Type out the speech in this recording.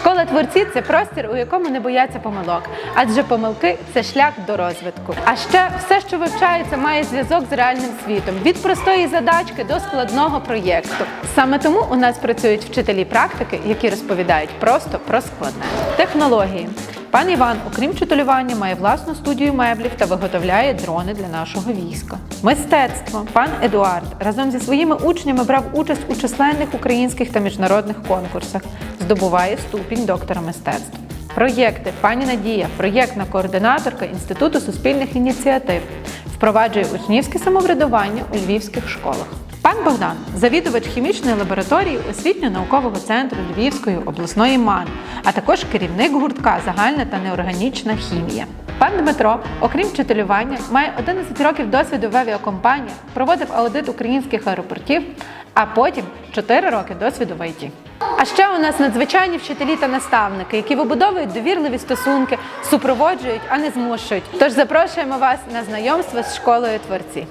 Школа творці це простір, у якому не бояться помилок, адже помилки це шлях до розвитку. А ще все, що вивчається, має зв'язок з реальним світом від простої задачки до складного проєкту. Саме тому у нас працюють вчителі практики, які розповідають просто про складне. Технології. Пан Іван, окрім читалювання, має власну студію меблів та виготовляє дрони для нашого війська. Мистецтво. Пан Едуард разом зі своїми учнями брав участь у численних українських та міжнародних конкурсах, здобуває ступінь доктора мистецтв. Проєкти пані Надія, проєктна координаторка Інституту суспільних ініціатив, впроваджує учнівське самоврядування у львівських школах. Пан Богдан, завідувач хімічної лабораторії освітньо-наукового центру Львівської обласної МАН, а також керівник гуртка Загальна та неорганічна хімія. Пан Дмитро, окрім вчителювання, має 11 років досвіду в авіакомпаніях, проводив аудит українських аеропортів, а потім 4 роки досвіду в ІТ. А ще у нас надзвичайні вчителі та наставники, які вибудовують довірливі стосунки, супроводжують, а не змушують. Тож запрошуємо вас на знайомство з школою творці.